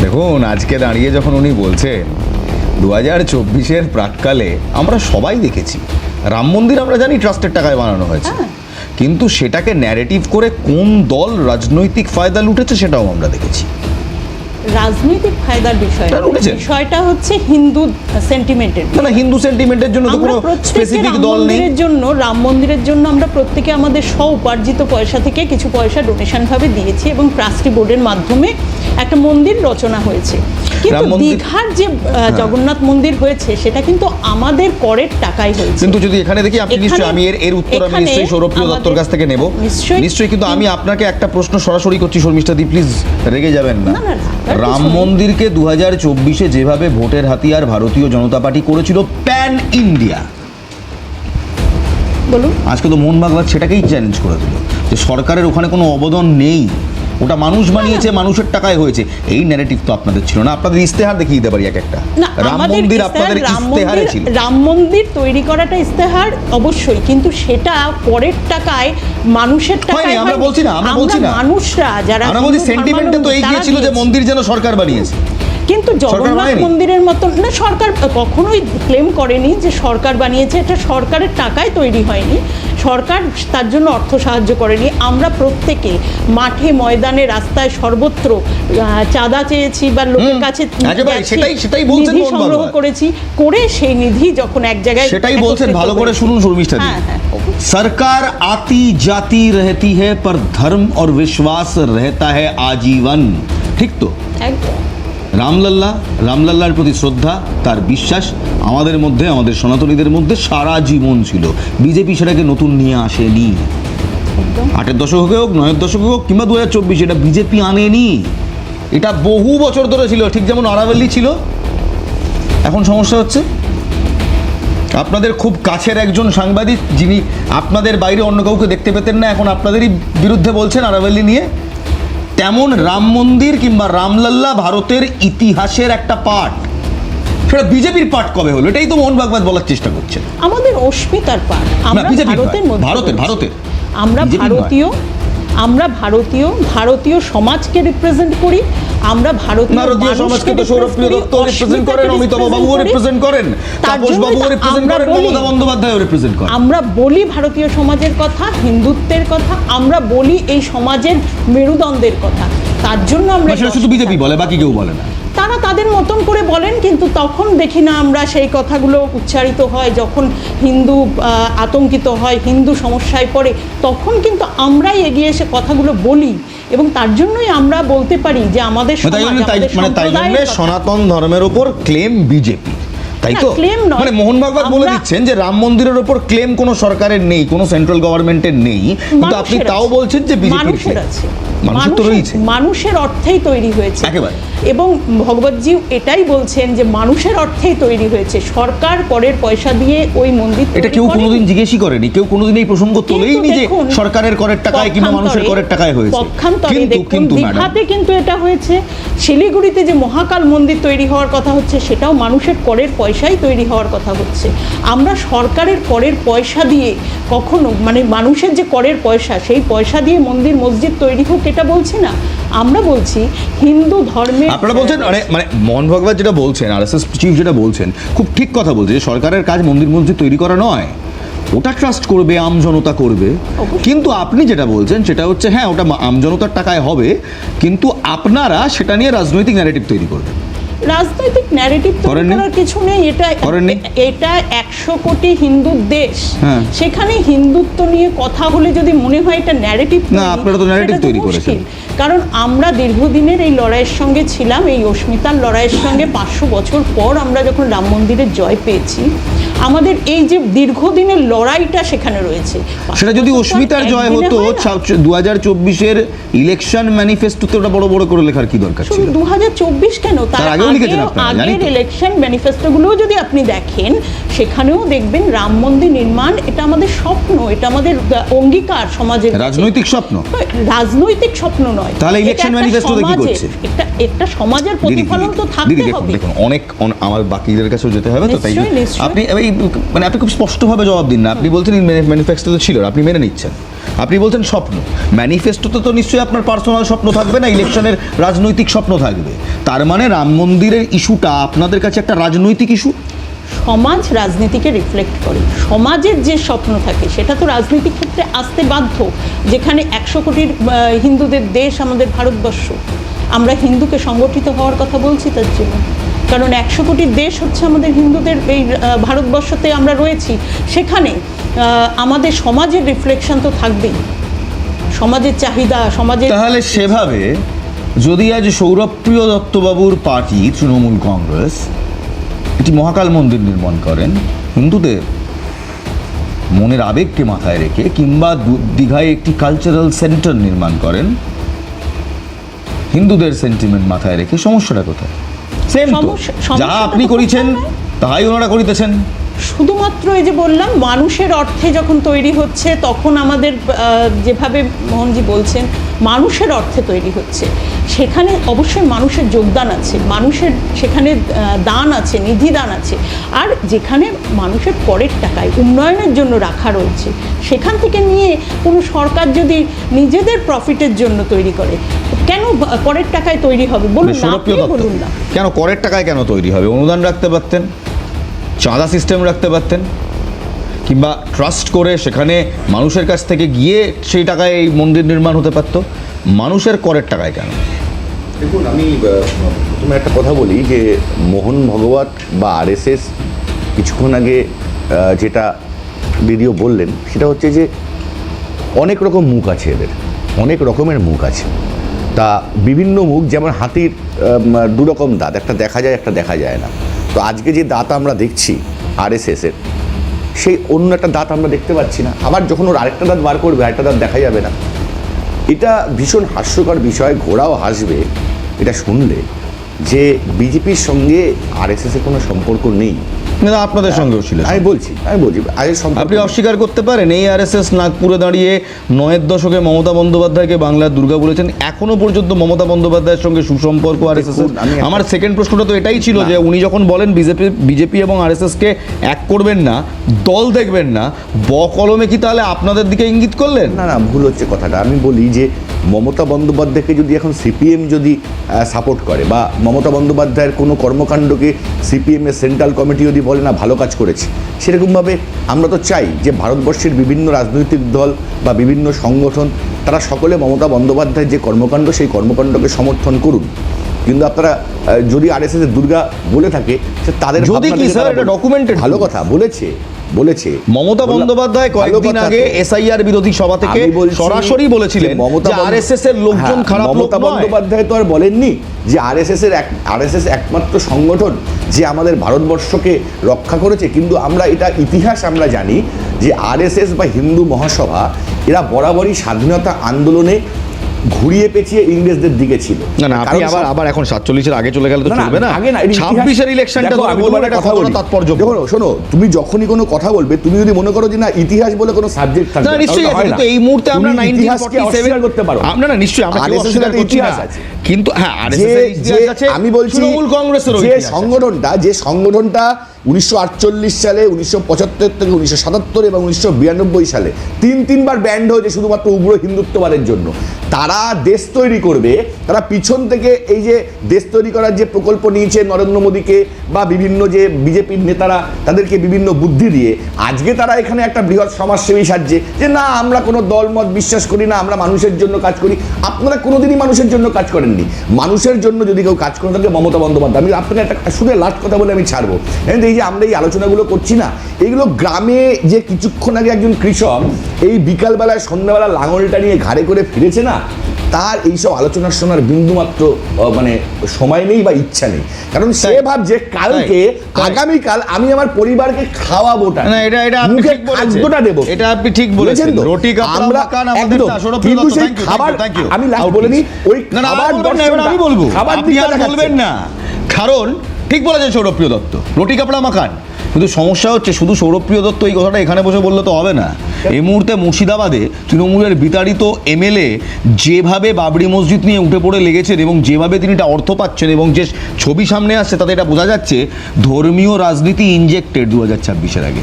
দেখুন আজকে দাঁড়িয়ে যখন উনি বলছেন দু হাজার চব্বিশের প্রাককালে আমরা সবাই দেখেছি। রাম মন্দির আমরা জানি ট্রাস্টের টাকায় বানানো হয়েছে। হ্যাঁ। কিন্তু সেটাকে ন্যারেটিভ করে কোন দল রাজনৈতিক ফায়দা লুটেছে সেটাও আমরা দেখেছি। রাজনৈতিক ফায়দার বিষয়। বিষয়টা হচ্ছে হিন্দু সেন্টিমেন্টের না হিন্দু সেন্টিমেন্টের জন্য তো কোনো স্পেসিফিক রাম দল নেই। মন্দিরের জন্য রাম মন্দিরের জন্য আমরা প্রত্যেকে আমাদের স্ব উপার্জিত পয়সা থেকে কিছু পয়সা ডোনেশন ভাবে দিয়েছি এবং ট্রাস্টি বোর্ডের মাধ্যমে একটা মন্দির রচনা হয়েছে। কিন্তু দীঘার যে জগন্নাথ মন্দির হয়েছে সেটা কিন্তু আমাদের করের টাকাই হয়েছে। কিন্তু যদি এখানে দেখি আপনি নিশ্চয়ই আমি এর এর উত্তর আমি নিশ্চয়ই সৌরভপ্রিয় দত্তর কাছ থেকে নেব। নিশ্চয়ই। কিন্তু আমি আপনাকে একটা প্রশ্ন সরাসরি করছি শর্মিষ্ঠা দি প্লিজ রেগে যাবেন না। রাম মন্দিরকে দু হাজার চব্বিশে যেভাবে ভোটের হাতিয়ার ভারতীয় জনতা পার্টি করেছিল প্যান ইন্ডিয়া। বলুন। আজকে তো মোহন ভাগবত সেটাকেই চ্যালেঞ্জ করে দিল যে সরকারের ওখানে কোনো অবদান নেই। ওটা মানুষ বানিয়েছে মানুষের টাকায় হয়েছে। এই ন্যারেটিভ তো আপনাদের ছিল না। আপনাদের ইস্তেহার দেখিয়ে দিতে পারি এক একটা। রাম মন্দির আপনাদের ইস্তেহারে ছিল। রাম মন্দির তৈরি করাটা ইস্তেহার অবশ্যই। কিন্তু সেটা পরের টাকায় মানুষের টাকায় আমরা বলছি না, আমরা বলছি না। মানুষরা যারা আমরা বলছি সেন্টিমেন্টে তো এই গিয়েছিল যে মন্দির যেন সরকার বানিয়েছে। কিন্তু জগন্নাথ মন্দিরের মতন না সরকার কখনোই ক্লেম করেনি যে সরকার বানিয়েছে এটা সরকারের টাকায় তৈরি হয়নি। সরকার তার জন্য অর্থ সাহায্য করেনি আমরা প্রত্যেকে মাঠে ময়দানে রাস্তায় সর্বত্র আহ, চাঁদা চেয়েছি বা লোকের হুম, কাছে একেবারে, গেছি, সেটাই- সেটাই বলছেন নিধি মোহন সংগ্রহ বাবু। করেছি করে সেই নিধি যখন এক জায়গায় সেটাই বলছেন একত্রিত ভালো করে করেছি। শুনুন শর্মিষ্ঠা দি হ্যাঁ হ্যাঁ অবশ্যই। सरकार आती जाती रहती है पर धर्म और विश्वास रहता है आजीवन ঠিক তো একদম রামলাল্লা, রামলাল্লার প্রতি শ্রদ্ধা, তার বিশ্বাস আমাদের মধ্যে, আমাদের সনাতনীদের মধ্যে সারা জীবন ছিল। বিজেপি সেটাকে নতুন নিয়ে আসেনি। আটের দশকে হোক, নয়ের দশকে হোক, কিংবা দু হাজার চব্বিশ এটা বিজেপি আনেনি। এটা বহু বছর ধরে ছিল, ঠিক যেমন আরাভেল্লি ছিল। এখন সমস্যা হচ্ছে, আপনাদের খুব কাছের একজন সাংবাদিক যিনি আপনাদের বাইরে অন্য কাউকে দেখতে পেতেন না, এখন আপনাদেরই বিরুদ্ধে বলছেন আরাভেল্লি নিয়ে। তেমন রাম মন্দির কিংবা রামলাল্লা ভারতের ইতিহাসের একটা পার্ট সেটা বিজেপির পার্ট কবে হলো? এটাই তো মোহন ভাগবত বলার চেষ্টা করছে। আমাদের অস্মিতার পার আমরা ভারতের ভারতের, ভারতের। আমরা ভারতীয় আমরা ভারতীয় ভারতীয় সমাজকে রিপ্রেজেন্ট করি আমরা ভারতীয় ভারতীয় সমাজকে তো সৌরভ দত্ত রিপ্রেজেন্ট করেন অমিতাভ বাবুও। রিপ্রেজেন্ট করেন তাপস বাবুও রিপ্রেজেন্ট করেন বলি- মমতা বন্দ্যোপাধ্যায়ও রিপ্রেজেন্ট করেন। আমরা বলি ভারতীয় সমাজের কথা হিন্দুত্বের কথা আমরা বলি এই সমাজের মেরুদণ্ডের কথা। তার জন্য আমরা শুধু বিজেপি বলে বাকি কেউ বলে না। তারা তাদের মতন করে বলেন কিন্তু তখন দেখি না আমরা সেই কথাগুলো উচ্চারিত হয় যখন হিন্দু আতঙ্কিত হয় হিন্দু সমস্যায় পড়ে তখন কিন্তু আমরাই এগিয়ে এসে কথাগুলো বলি এবং তার জন্যই আমরা বলতে পারি যে আমাদের মানে সমাজ, আমাদের মানে। সনাতন ধর্মের উপর ক্লেম বিজেপি তাই তো? মানে মোহন ভাগবত বলে দিচ্ছেন যে রাম মন্দিরের ওপর ক্লেম কোনো সরকারের নেই কোনো সেন্ট্রাল গভর্নমেন্টের নেই। কিন্তু আপনি তাও বলছেন যে বিজেপির আছে। মানুষের অর্থেই তৈরি হয়েছে। এবং ভগবতজি এটাই বলছেন যে মানুষের অর্থেই তৈরি হয়েছে। সরকার করের পয়সা দিয়ে ওই মন্দির এটা কেউ কোনোদিন জিজ্ঞেসই করেনি। কেউ কোনোদিন এই প্রসঙ্গ তোলেইনি যে সরকারের করের টাকায় কিংবা মানুষের করের টাকায় হয়েছে। পক্ষান্তরে কিন্তু দেখুন দীঘাতে কিন্তু এটা হয়েছে। শিলিগুড়িতে যে মহাকাল মন্দির তৈরি হওয়ার কথা হচ্ছে সেটাও মানুষের করের পয়সাই তৈরি হওয়ার কথা হচ্ছে আমরা সরকারের করের পয়সা দিয়ে কখনো মানে মানুষের যে করের পয়সা সেই পয়সা দিয়ে মন্দির মসজিদ তৈরি হোক এটা বলছি না। আমরা বলছি হিন্দু ধর্মে আপনারা বলছেন মানে মানে মোহন ভগবত যেটা বলছেন আর এস এস চিফ যেটা বলছেন খুব ঠিক কথা বলছে যে সরকারের কাজ মন্দির মসজিদ তৈরি করা নয়। ওটা ট্রাস্ট করবে আম জনতা করবে। কিন্তু আপনি যেটা বলছেন সেটা হচ্ছে হ্যাঁ ওটা আম জনতার টাকায় হবে কিন্তু আপনারা সেটা নিয়ে রাজনৈতিক ন্যারেটিভ তৈরি করবেন। রাজনৈতিক ন্যারেটিভ তৈরি করার কিছু নেই। এটা এটা একশো কোটি হিন্দুর দেশ। হ্যাঁ। সেখানে হিন্দুত্ব নিয়ে কথা হলে যদি মনে হয় এটা ন্যারেটিভ না, আপনারা তো ন্যারেটিভ তৈরি করেছেন। কারণ আমরা দীর্ঘদিনের এই লড়াইয়ের সঙ্গে ছিলাম এই অস্মিতার লড়াইয়ের সঙ্গে পাঁচশো বছর পর আমরা যখন রাম মন্দিরের জয় পেয়েছি আমাদের এই যে দীর্ঘদিনের লড়াইটা সেখানে রয়েছে। সেটা যদি অস্মিতার জয় হতো দু হাজার চব্বিশের ইলেকশন ম্যানিফেস্টোতে ওটা বড় বড় করে লেখার কি দরকার ছিল? দু হাজার চব্বিশ কেন? তার আগেও লিখেছেন আগের ইলেকশন ম্যানিফেস্টোগুলোও যদি আপনি দেখেন সেখানেও দেখবেন রাম মন্দির নির্মাণ এটা আমাদের স্বপ্ন এটা আমাদের অঙ্গীকার সমাজের রাজনৈতিক স্বপ্ন? রাজনৈতিক স্বপ্ন নয়। তাহলে election একটা কি করছে? একটা একটা সমাজের প্রতিফলন তো থাকতে হবে। দেখুন অনেক আমার বাকিদের কাছেও যেতে হবে তো তাই। আপনি এই মানে আপনি খুব স্পষ্টভাবে জবাব দিন না। আপনি বলছেন ম্যানিফেস্টো তো ছিল, আপনি মেনে নিচ্ছেন। আপনি বলছেন স্বপ্ন। ম্যানিফেস্টোতে তো নিশ্চয়ই আপনার পার্সোনাল স্বপ্ন থাকবে না ইলেকশনের রাজনৈতিক স্বপ্ন থাকবে। তার মানে রাম মন্দিরের ইস্যুটা আপনাদের কাছে একটা রাজনৈতিক ইস্যু সমাজ রাজনীতিকে রিফ্লেক্ট করে। সমাজের যে স্বপ্ন থাকে, সেটা তো রাজনৈতিক ক্ষেত্রে আসতে বাধ্য। যেখানে একশো কোটির হিন্দুদের দেশ আমাদের ভারতবর্ষ। আমরা হিন্দুকে সংগঠিত হওয়ার কথা বলছি তার জন্য। কারণ একশো কোটি দেশ হচ্ছে আমাদের হিন্দুদের এই ভারতবর্ষতে আমরা রয়েছি। সেখানে আমাদের সমাজের রিফ্লেকশন তো থাকবেই। সমাজের চাহিদা, সমাজের তাহলে সেভাবে যদি আজ সৌরভপ্রিয় দত্তবাবুর পার্টি, তৃণমূল কংগ্রেস, একটি মহাকাল মন্দির নির্মাণ করেন, হিন্দুদের মনের আবেগকে মাথায় রেখে কিংবা দীঘায় একটি কালচারাল সেন্টার নির্মাণ করেন, হিন্দুদের সেন্টিমেন্ট মাথায় রেখে সমস্যাটা কোথায়? সেম যা আপনি করেছেন তাই ওনারা করিতেছেন। শুধুমাত্র এই যে বললাম মানুষের অর্থে যখন তৈরি হচ্ছে তখন আমাদের যেভাবে মোহনজি বলছেন মানুষের অর্থে তৈরি হচ্ছে। সেখানে অবশ্যই মানুষের যোগদান আছে মানুষের সেখানে দান আছে নিধি দান আছে। আর যেখানে মানুষের পরের টাকায় উন্নয়নের জন্য রাখা রয়েছে সেখান থেকে নিয়ে কোনো সরকার যদি নিজেদের প্রফিটের জন্য তৈরি করে কেন করের টাকায় তৈরি হবে? বলুন না বলুন কেন করের টাকায় কেন তৈরি হবে? অনুদান রাখতে পারতেন চাঁদা সিস্টেম রাখতে পারতেন কিংবা ট্রাস্ট করে সেখানে মানুষের কাছ থেকে গিয়ে সেই টাকায় এই মন্দির নির্মাণ হতে পারতো? মানুষের করের টাকায় কেন? দেখুন আমি প্রথমে একটা কথা বলি যে মোহন ভগবত বা আরএসএস কিছুক্ষণ আগে যেটা দিদিও বললেন সেটা হচ্ছে যে অনেক রকম মুখ আছে এদের অনেক রকমের মুখ আছে। তা বিভিন্ন মুখ যেমন হাতির আম, দু রকম দাঁত একটা দেখা যায় একটা দেখা যায় না। তো আজকে যে দাঁত আমরা দেখছি আরএসএসের সেই অন্য একটা দাঁত আমরা দেখতে পাচ্ছি না। আবার যখন ওর আরেকটা দাঁত বার করবে আরেকটা দাঁত দেখা যাবে না। এটা ভীষণ হাস্যকর বিষয় ঘোড়াও হাসবে। এটা শুনলে যে বিজেপির সঙ্গে আরএসএস এর কোনো সম্পর্ক নেই। না, আপনাদের সঙ্গেও ছিল আমি বলছি আমি বলছি আগে আপনি অস্বীকার করতে পারেন এই আরএসএস নাগপুরে দাঁড়িয়ে নয়ের দশকে মমতা বন্দ্যোপাধ্যায়কে বাংলার দুর্গা বলেছেন এখনও পর্যন্ত মমতা বন্দ্যোপাধ্যায়ের সঙ্গে সুসম্পর্ক আরএসএস আমার সেকেন্ড প্রশ্নটা তো এটাই ছিল যে উনি যখন বলেন বিজেপি বিজেপি এবং আরএসএসকে এক করবেন না দল দেখবেন না ব কলমে কি তাহলে আপনাদের দিকে ইঙ্গিত করলেন? না না ভুল হচ্ছে কথাটা। আমি বলি যে মমতা বন্দ্যোপাধ্যায়কে যদি এখন সিপিএম যদি সাপোর্ট করে বা মমতা বন্দ্যোপাধ্যায়ের কোনো কর্মকাণ্ডকে সিপিএমের সেন্ট্রাল কমিটি যদি বলে না ভালো কাজ করেছে। সেরকমভাবে আমরা তো চাই যে ভারতবর্ষের বিভিন্ন রাজনৈতিক দল বা বিভিন্ন সংগঠন তারা সকলে মমতা বন্দ্যোপাধ্যায়ের যে কর্মকাণ্ড সেই কর্মকাণ্ডকে সমর্থন করুন কিন্তু আপনারা যদি আরএসএস এর দুর্গা বলে থাকে তাদের যদি কি স্যার, এটা বলে- ভালো কথা বলেছে। বলেছে। মমতা বন্দ্যোপাধ্যায় কয়েকদিন আগে এসআইআর বিরোধী সভা থেকে সরাসরি বলেছিলেন যে মমতা আরএসএস এর লোকজন হ্যাঁ, খারাপ লোক মমতা বন্দ্যোপাধ্যায় তো আর বলেননি যে আরএসএস এর আরএসএস একমাত্র সংগঠন যে আমাদের ভারতবর্ষকে রক্ষা করেছে। কিন্তু আমরা এটা ইতিহাস আমরা জানি যে আরএসএস বা হিন্দু মহাসভা এরা বরাবরই স্বাধীনতা আন্দোলনে ঘুরিয়ে পেঁচিয়ে ইংরেজদের দিকে ছিল। না না আপনি আবার আবার এখন সাতচল্লিশের আগে চলে গেলে তো চলবে না। আগে না, ছাব্বিশের ইলেকশনটা কথা বলি। তাৎপর্য। দেখো শোনো তুমি যখনই কোনো কথা বলবে তুমি যদি মনে করো যে না ইতিহাস বলে কোনো সাবজেক্ট থাকবে না নিশ্চয়ই কিন্তু এই মুহূর্তে আমরা তুমি 1947 করতে পারো। আমরা না নিশ্চয়ই আমরা এর ইতিহাস আছে। কিন্তু হ্যাঁ আরএসএস এর ইতিহাস আছে আমি বলছি তৃণমূল কংগ্রেসের যে সংগঠনটা যে সংগঠনটা উনিশশো আটচল্লিশ সালে, উনিশশো পঁচাত্তর থেকে উনিশশো সাতাত্তর এবং উনিশশো বিরানব্বই সালে তিন তিনবার ব্যান্ড হয়েছে শুধুমাত্র উগ্র হিন্দুত্ববাদের জন্য। তারা দেশ তৈরি করবে, তারা পিছন থেকে এই যে দেশ তৈরি করার যে প্রকল্প নিয়েছে নরেন্দ্র মোদীকে বা বিভিন্ন যে বিজেপির নেতারা তাদেরকে বিভিন্ন বুদ্ধি দিয়ে, আজকে তারা এখানে একটা বৃহৎ সমাজসেবী সাজছে যে না, আমরা কোনো দলমত বিশ্বাস করি না, আমরা মানুষের জন্য কাজ করি। আপনারা কোনোদিনই মানুষের জন্য কাজ করেননি। মানুষের জন্য যদি কেউ কাজ করেন থাকে মমতা বন্দ্যোপাধ্যায়, আমি আপনাকে একটা শুধু লাস্ট কথা বলে আমি ছাড়বো। এই যে আমরা এই আলোচনাগুলো করছি না এইগুলো গ্রামে যে কিছুক্ষণ আগে একজন কৃষক এই বিকালবেলায় সন্ধ্যাবেলা লাঙলটা নিয়ে ঘাড়ে করে ফিরেছে না তার এইসব আলোচনা শোনার বিন্দুমাত্র মানে সময় নেই বা ইচ্ছা নেই। কারণ সে তাই। ভাবছে কালকে আগামীকাল আমি আমার পরিবারকে খাওয়াবোটা না এটা এটা আপনি ঠিক খাদ্যটা দেবো। এটা আপনি ঠিক বলেছেন? রুটি আমরা একদম। কিন্তু সেই খাবার. আমি লাস্ট Out বলে নিই ওই খাবার আমি বলব খাবার আপনি আর বলবেন না। কারণ ঠিক বলেছেন সৌরভপ্রিয় দত্ত। রুটি কাপড়া মাখান। কিন্তু সমস্যা হচ্ছে শুধু সৌরভপ্রিয় দত্ত এই কথাটা এখানে বসে বললে তো হবে না। এই মুহূর্তে মুর্শিদাবাদে তৃণমূলের বিতাড়িত এমএলএ যেভাবে বাবরি মসজিদ নিয়ে উঠে পড়ে লেগেছেন এবং যেভাবে তিনি এটা অর্থ পাচ্ছেন এবং যে ছবি সামনে আসছে তাতে এটা বোঝা যাচ্ছে ধর্মীয় রাজনীতি ইনজেক্টেড দু হাজার ছাব্বিশের আগে।